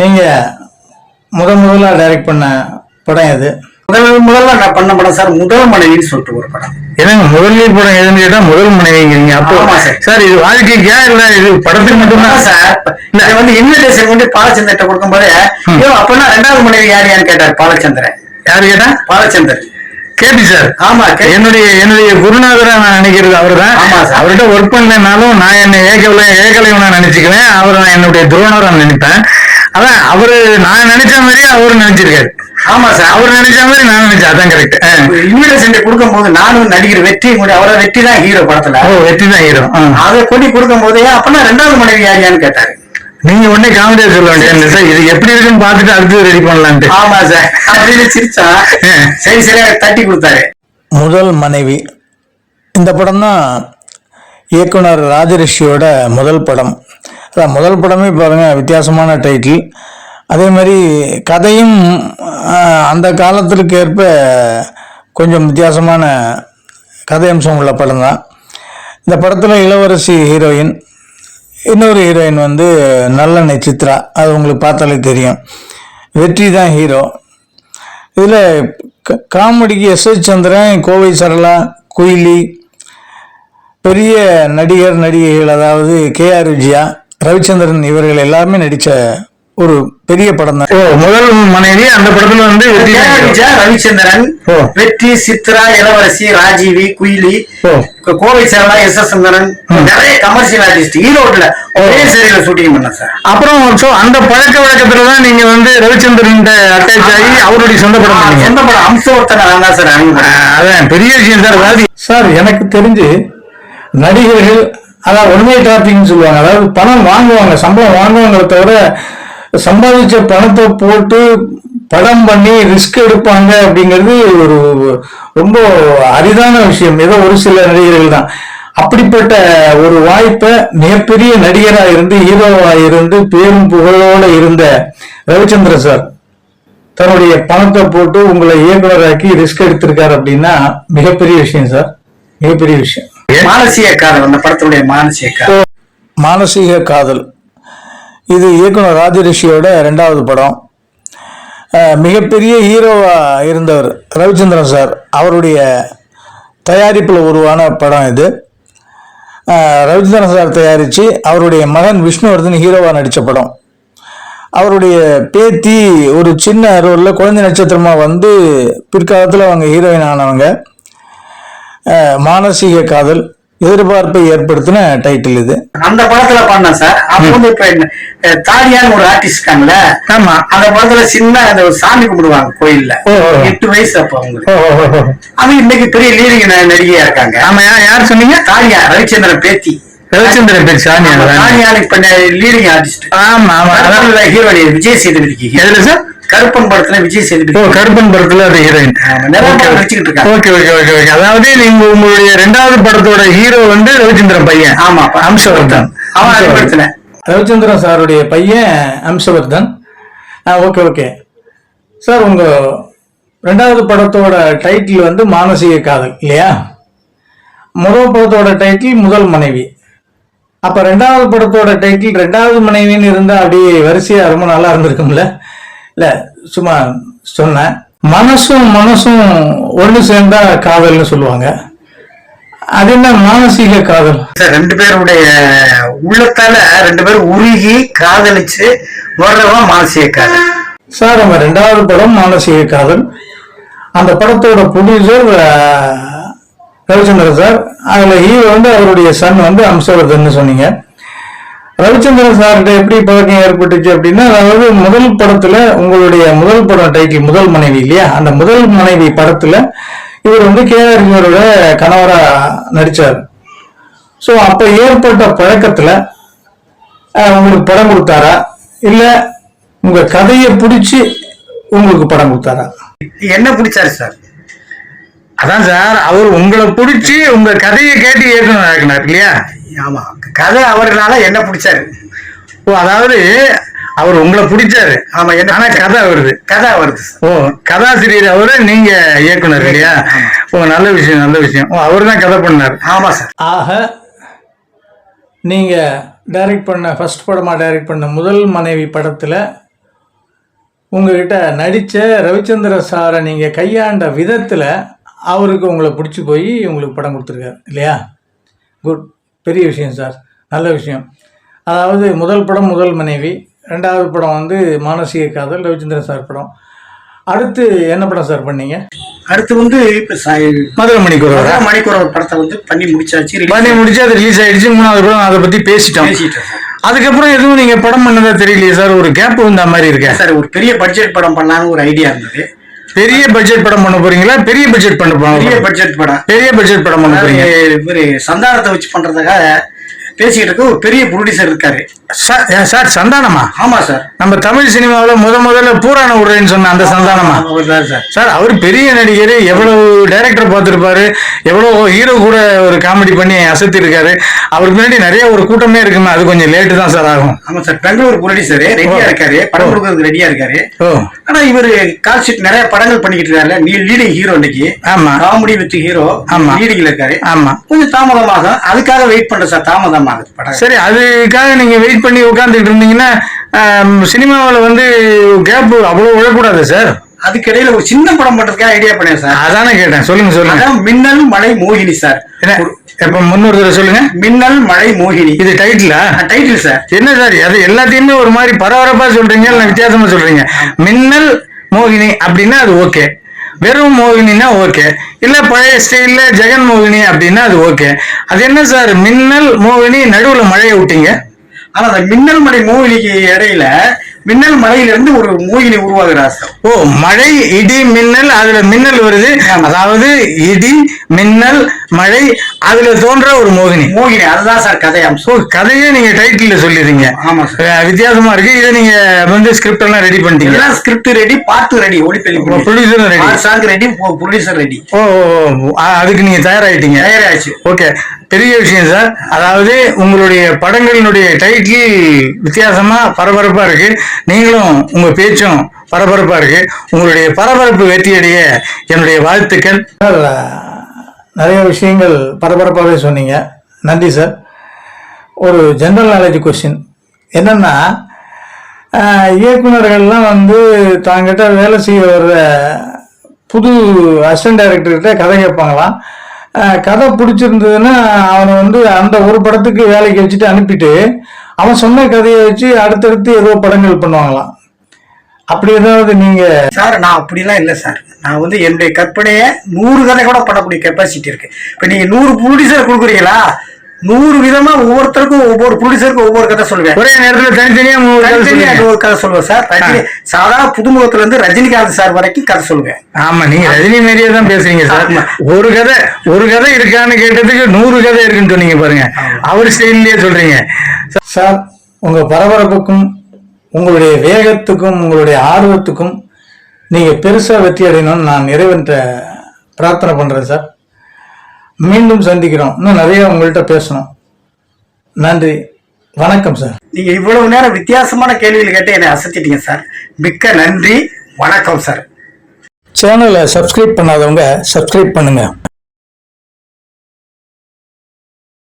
நீங்கள் முத முதல்ல டைரக்ட் பண்ண படம் எது? முதல் முதல்ல நான் பண்ண படம் சார் முதல் மனைவின்னு சொல்லிட்டு ஒரு படம். என்னங்க முதல் படம் எதுன்னு கேட்டா முதல் மனைவிங்கிறீங்க அப்போ சார். இது வாழ்க்கைக்கா இல்ல? இது படத்துக்கு மட்டும்தான். சார். இது வந்து இன்விடேஷன் கொண்டு பாலச்சந்திரன் கொடுக்கும்போது ஐயோ அப்பனா ரெண்டாவது மனைவி யார் யான்னு கேட்டார் பாலச்சந்திரன். யாரு கேட்டா? Balachander KB sir. ஆமா என்னுடைய என்னுடைய குருநாதரா நான் நினைக்கிறது அவர்தான். ஆமா சார். அவர்கிட்ட ஒர்க் பண்ணனாலும் நான் என்ன ஏகலை ஏகலைவனா நினைச்சுக்குவேன் அவர் நான் என்னுடைய துரோணரா நினைப்பேன். அதான் அவரு நான் நினைச்ச மாதிரி அவரு நினைச்சிருக்காரு. ஆமா சார் அவர் நினைச்ச மாதிரி நான் நினைச்சேன். அதான் கரெக்ட் இன்விடேஷன் கொடுக்கும்போது நானும் நடிகர் வெற்றி கூட அவரை வெற்றி தான் ஹீரோ படத்துல. ஓ வெற்றி தான் ஹீரோ அதை கொண்டு கொடுக்கும்போது அப்பனா ரெண்டாவது மனைவி யார் யான்னு கேட்டாரு. நீங்க உடனே காமெடியா சொல்ல வேண்டியது சார் இது எப்படி இருக்குன்னு பார்த்துட்டு அடுத்து ரெடி பண்ணலான்ட்டு. ஆமா சார் அப்படின்னு சிரிச்சா சரி சரியா தட்டி கொடுத்தாரு. முதல் மனைவி. இந்த படம் தான் இயக்குனர் ராஜரிஷியோட முதல் படம். அதான் முதல் படமே பாருங்கள் வித்தியாசமான டைட்டில் அதே மாதிரி கதையும் அந்த காலத்திற்கு ஏற்ப கொஞ்சம் வித்தியாசமான கதை அம்சம் உள்ள படம் தான். இந்த படத்தில் இளவரசி ஹீரோயின் இன்னொரு ஹீரோயின் வந்து நல்ல சித்ரா அது உங்களுக்கு பார்த்தாலே தெரியும். வெற்றி தான் ஹீரோ இதில் காமெடிக்கு எஸ் எஸ் சந்திரன் கோவை சரளா குயிலி பெரிய நடிகர் நடிகைகள் அதாவது கே ஆர் விஜயா ரவிச்சந்திரன் இவர்கள் எல்லாருமே நடித்த ஒரு பெரிய படம் தான். ஓ முதல் மனைவி அந்த படத்துல வந்து ரவிச்சந்திரன் ஓ. வெற்றி சித்ரா இளவரசி ராஜீவி குயிலி ஓ. கோவை சேரலா எஸ் எஸ் சுந்தரன் நிறைய கமர்ஷியல் ஆர்டிஸ்ட் ஈரோட்ல ஒரே சேரியில ஷூட்டிங் பண்ணேன் சார். அப்புறம் அந்த பழக்க வழக்கத்துல தான் நீங்க வந்து ரவிச்சந்திரன் அட்டாச் ஆகி அவருடைய சொந்த படம் சொந்த படம். அம்சவர்த்தன தான் சார். அதான் பெரிய விஷயம் சார் சார் எனக்கு தெரிஞ்சு நடிகர்கள் அதாவது ஒன்மை டிராஃபிக்னு சொல்லுவாங்க. அதாவது பணம் வாங்குவாங்க. சம்பளம் வாங்குவாங்களே தவிர சம்பாதிச்ச பணத்தை போட்டு படம் பண்ணி ரிஸ்க் எடுப்பாங்க அப்படிங்கிறது ஒரு ரொம்ப அரிதான விஷயம். ஏதோ ஒரு சில நடிகர்கள் தான். அப்படிப்பட்ட ஒரு வாய்ப்பை மிகப்பெரிய நடிகராக இருந்து ஹீரோவாக இருந்து பேரும் புகழோட இருந்த ரவிச்சந்திரன் சார் தன்னுடைய பணத்தை போட்டு உங்களை இயக்குனராக்கி ரிஸ்க் எடுத்திருக்காரு அப்படின்னா மிகப்பெரிய விஷயம் சார். மிகப்பெரிய விஷயம். மானசீக காதல் அந்த படத்துடைய மானசீக காதல். மானசீக காதல். இது இயக்குனர் ராஜரிஷியோட ரெண்டாவது படம். மிகப்பெரிய ஹீரோவா இருந்தவர் ரவிச்சந்திரன் சார். அவருடைய தயாரிப்பில் உருவான படம் இது. ரவிச்சந்திரன் சார் தயாரித்து அவருடைய மகன் விஷ்ணுவர்தன் ஹீரோவாக நடித்த படம். அவருடைய பேத்தி ஒரு சின்ன ரோலில் குழந்தை நட்சத்திரமா வந்து பிற்காலத்தில் அவங்க ஹீரோயின் ஆனவங்க. மானசீக காதல் எதிர்பார்ப்பை ஏற்படுத்தின டைட்டில் இது. அந்த படத்துல பண்ணேன் சார். அப்ப வந்து இப்ப தாடியான்னு ஒரு ஆர்டிஸ்ட் இருக்காங்கல்ல ஆமா. அந்த படத்துல சின்ன அந்த ஒரு சாமி கும்பிடுவாங்க கோயில்ல. எட்டு வயசு அப்ப அவங்களுக்கு. அது இன்னைக்கு பெரிய லீடிங் நடிகையா இருக்காங்க. ஆமா யார் சொன்னீங்க? தாடியா ரவிச்சந்திரன் பேத்தி. ரவிச்சந்திரன் பேர் சாமி தாடியானுக்கு இப்ப லீடிங் ஆர்டிஸ்ட் ஆமா ஆமா. ஹீரோயின் விஜய் சேதுபதிக்கு எதுல சார்? கருப்பன் படத்துல விஜய் ஓ சேதுபதி கருப்பன் படத்துல அது heroine. Okay okay okay okay அதாவது நீங்க உங்களுடைய ரெண்டாவது படத்தோட ஹீரோ வந்து ரவிச்சந்திரன் பையன். ஆமா அம்சவர்தன் அவன் அறிமுகத்துல ரவிச்சந்திரன் சாருடைய பையன் அம்சவர்தன் ஆ ஓகே ஓகே சார் உங்கள் ரெண்டாவது படத்தோட டைட்டில் வந்து மானசீக காதல் இல்லையா? முதல் படத்தோட டைட்டில் முதல் மனைவி. அப்போ ரெண்டாவது படத்தோட டைட்டில் ரெண்டாவது மனைவின்னு இருந்தால் அப்படியே வரிசையாக ரொம்ப நல்லா இருந்திருக்கும்ல? இல்லை சும்மா சொன்னேன். மனசும் மனசும் ஒன்று சேர்ந்தா காதல்னு சொல்லுவாங்க. அது என்ன மானசீக காதல்? சார் ரெண்டு பேருடைய உள்ளத்தால ரெண்டு பேரும் உருகி காதலிச்சு வர்றவன் மானசீக காதல். சார் நம்ம ரெண்டாவது படம் மானசீக காதல். அந்த படத்தோட ப்ரொடியூசர் ரவிச்சந்திரன் சார். அதில் ஹீரோ வந்து அவருடைய சன் வந்து அம்சவர்தன் சொன்னீங்க. ரவிச்சந்திரன் சார்கிட்ட எப்படி பழக்கம் ஏற்பட்டுச்சு அப்படின்னா அதாவது முதல் படத்துல உங்களுடைய முதல் படம் டைட்டில் முதல் மனைவி இல்லையா? அந்த முதல் மனைவி படத்துல இவர் வந்து கேஆர் இவரோட கணவரா நடிச்சார். ஸோ அப்ப ஏற்பட்ட பழக்கத்துல உங்களுக்கு படம் கொடுத்தாரா? இல்ல உங்க கதையை பிடிச்சி உங்களுக்கு படம் கொடுத்தாரா? என்ன பிடிச்சாரு சார்? அதான் சார் அவர் உங்களை பிடிச்சி உங்க கதையை கேட்டு ஏற்கனவே ஆக்கினார் இல்லையா? ஆமா. கதை அவர்னால என்ன பிடிச்சாரு? ஓ அதாவது அவர் உங்களை பிடிச்சாரு. ஆமா என்ன? ஆனா கதை வருது கதை வருது ஓ. கதாசிரியர் அவரு நீங்க இயக்குனர் இல்லையா? ஓ நல்ல விஷயம் நல்ல விஷயம். ஓ அவர் தான் கதை பண்ணார். ஆமா சார் ஆக நீங்க டைரக்ட் பண்ண ஃபர்ஸ்ட் படமா டைரக்ட் பண்ண முதல் மனைவி படத்துல உங்ககிட்ட நடித்த ரவிச்சந்திர சாரை நீங்கள் கையாண்ட விதத்தில் அவருக்கு உங்களை பிடிச்சி போய் உங்களுக்கு படம் கொடுத்துருக்காரு இல்லையா? குட் பெரிய விஷயம் சார் நல்ல விஷயம். அதாவது முதல் படம் முதல் மனைவி ரெண்டாவது படம் வந்து மானசீக காதல் ரவிச்சந்திரன் சார் படம். அடுத்து என்ன படம் சார் பண்ணீங்க? அடுத்து வந்து இப்ப மதுரை மணிக்கூர் ஒரு படத்தை வந்து பண்ணி முடிச்சாச்சு பண்ணி முடிச்சு அது ரிலீஸ் ஆயிடுச்சு. மூணாவது படம் அதை பத்தி பேசிட்டோம். அதுக்கப்புறம் எதுவும் நீங்க படம் பண்ணதா தெரியலையே சார்? ஒரு கேப் வந்த மாதிரி இருக்க. சார் ஒரு பெரிய பட்ஜெட் படம் பண்ணலாம்னு ஒரு ஐடியா இருந்தது. பெரிய பட்ஜெட் படம் பண்ண போறீங்களா? பெரிய பட்ஜெட் பண்ண பெரிய போறீங்க பட்ஜெட் படம். பெரிய பட்ஜெட் படம் பண்ண போறீங்க. சந்தானத்தை வச்சு பண்றதுக்காக பேசிக்கிட்டு இருக்க ஒரு பெரிய ப்ரொடியூசர் இருக்காரு. சார் சந்தானமா? ஆமா சார். நம்ம தமிழ் சினிமாவுல முத முதல்ல பூரான உரைன்னு சொன்ன அந்த சந்தானமா? Sir sir. அவர் பெரிய நடிகர் எவ்வளவு டைரக்டர் பார்த்திருப்பாரு எவ்வளவு ஹீரோ கூட ஒரு காமெடி பண்ணி அசத்தி இருக்காரு அவருக்கு முன்னாடி நிறைய ஒரு கூட்டமே இருக்குமே அது கொஞ்சம் லேட்டு தான் சார் ஆகும். ஆமா சார் பெங்களூர் ப்ரொடியூசர் ரெடியா இருக்காரு படம் கொடுக்கறதுக்கு ரெடியா இருக்காரு. ஓ. ஆனா இவரு கால் ஷீட் நிறைய படங்கள் பண்ணிக்கிட்டு இருக்காருல்ல நீ லீடிங் ஹீரோ இன்னைக்கு ஆமா. காமெடி வித் ஹீரோ ஆமா. லீடிங்ல இருக்காரு. ஆமா. கொஞ்சம் தாமதமாகும் அதுக்காக வெயிட் பண்றேன் சார் தாமதமாகுது சரி அதுக்காக நீங்க வெயிட் பண்ணி உட்காந்துட்டு இருந்தீங்கன்னா சினிமாவில் வந்து கேப் அவ்வளவு விழக்கூடாது சார் அதுக்கிடையில ஒரு சின்ன படம் பண்றதுக்காக ஐடியா பண்ணேன் சார் அதானே கேட்டேன். சொல்லுங்க சொல்லுங்க. மின்னல் மழை மோகினி சார் இப்ப முன்னொரு தடவை சொல்லுங்க. மின்னல் மழை மோகினி. இது டைட்டிலா டைட்டில் சார் என்ன சார் அது எல்லாத்தையுமே ஒரு மாதிரி பரபரப்பா சொல்றீங்க வித்தியாசமா சொல்றீங்க? மின்னல் மோகினி அப்படின்னா அது ஓகே வெறும் மோகினின்னா ஓகே இல்ல பழைய ஸ்டைல்ல ஜெகன் மோகினி அப்படின்னா அது ஓகே அது என்ன சார் மின்னல் மோகினி நடுவுல மழையை விட்டீங்க. ஆனா அந்த மின்னல் மழை மோகினிக்கு இடையில மின்னல் மலையில இருந்து ஒரு மோகினி உருவாகுறா சார் ஓ மழை இடி மின்னல் அதுல மின்னல் வருது. அதாவது இடி மின்னல் மழை அதுல தோன்ற ஒரு மோகினி. மோகினி அதுதான் சார் கதை அம்சம். ஓ கதையே நீங்க டைட்டில்ல சொல்லிடுறீங்க. ஆமா சார். வித்தியாசமா இருக்கு. இதை நீங்க வந்து ஸ்கிரிப்ட் எல்லாம் ரெடி பண்ணிட்டீங்க. எல்லாம் ஸ்கிரிப்ட் ரெடி பாட்டு ரெடி ஒளிப்பள்ளி ப்ரொடியூசரும் ready song ready producer ready ஓ அதுக்கு நீங்க தயாராயிட்டீங்க. தயாராச்சு ஓகே. பெரிய விஷயம் சார். அதாவது உங்களுடைய படங்களினுடைய டைட்டில் வித்தியாசமா பரபரப்பா இருக்கு. நீங்களும் உங்கள் பேச்சும் பரபரப்பாக இருக்கு. உங்களுடைய பரபரப்பு வெற்றியடைய என்னுடைய வாழ்த்துக்கள். நிறைய விஷயங்கள் பரபரப்பாகவே சொன்னீங்க. நன்றி சார் ஒரு ஜென்ரல் நாலேஜ் கொஸ்டின் என்னென்னா இயக்குனர்கள்லாம் வந்து தாங்கிட்ட வேலை செய்ய வர்ற புது அசிஸ்டன்ட் டைரக்டர்கிட்ட கதை கேட்பாங்களாம். கதை பிடிச்சிருந்ததுன்னா அவனை வந்து அந்த ஒரு படத்துக்கு வேலைக்கு வச்சுட்டு அனுப்பிட்டு அவன் சொன்ன கதையை வச்சு அடுத்தடுத்து ஏதோ படங்கள் பண்ணுவாங்களாம். அப்படி ஏதாவது நீங்கள் சார் நான் அப்படிலாம் இல்லை சார். நான் வந்து என்னுடைய கற்பனையை நூறு கதை கூட பண்ணக்கூடிய கெப்பாசிட்டி இருக்கு. இப்போ நீங்க நூறு ப்ரொடியூசர் கொடுக்குறீங்களா? நூறு விதமா ஒவ்வொருத்தருக்கும் ஒவ்வொரு ப்ரொடியூசருக்கும் ஒவ்வொரு கதை சொல்லுவேன். ஒரே நேரத்துல தனித்தனியா தனித்தனியா. ஒரு கதை சொல்லுவேன் சார். ரஜினி சாதாரண புதுமுகத்துல இருந்து ரஜினிகாந்த் சார் வரைக்கும் கதை சொல்லுவேன். ஆமா நீங்க ரஜினி மாரியே தான் பேசுறீங்க சார். ஒரு கதை ஒரு கதை இருக்கான்னு கேட்டதுக்கு நூறு கதை இருக்குன்னு சொன்னீங்க பாருங்க. அவர் ஸ்டைல்லயே சொல்றீங்க. சார் உங்க பரபரப்புக்கும் உங்களுடைய வேகத்துக்கும் உங்களுடைய ஆர்வத்துக்கும் நீங்க பெருசா வெற்றி அடையணும்னு நான் இறைவன்கிட்ட பிரார்த்தனை பண்றேன் சார். மீண்டும் சந்திக்கிறோம். இன்னும் நிறைய உங்கள்கிட்ட பேசணும். நன்றி. வணக்கம் சார். நீங்க இவ்வளவு நேரம் வித்தியாசமான கேள்விகள் கேட்டு என்னை அசத்திட்டீங்க சார். மிக்க நன்றி. வணக்கம் சார். சேனலை சப்ஸ்கிரைப் பண்ணாதவங்க சப்ஸ்கிரைப் பண்ணுங்க.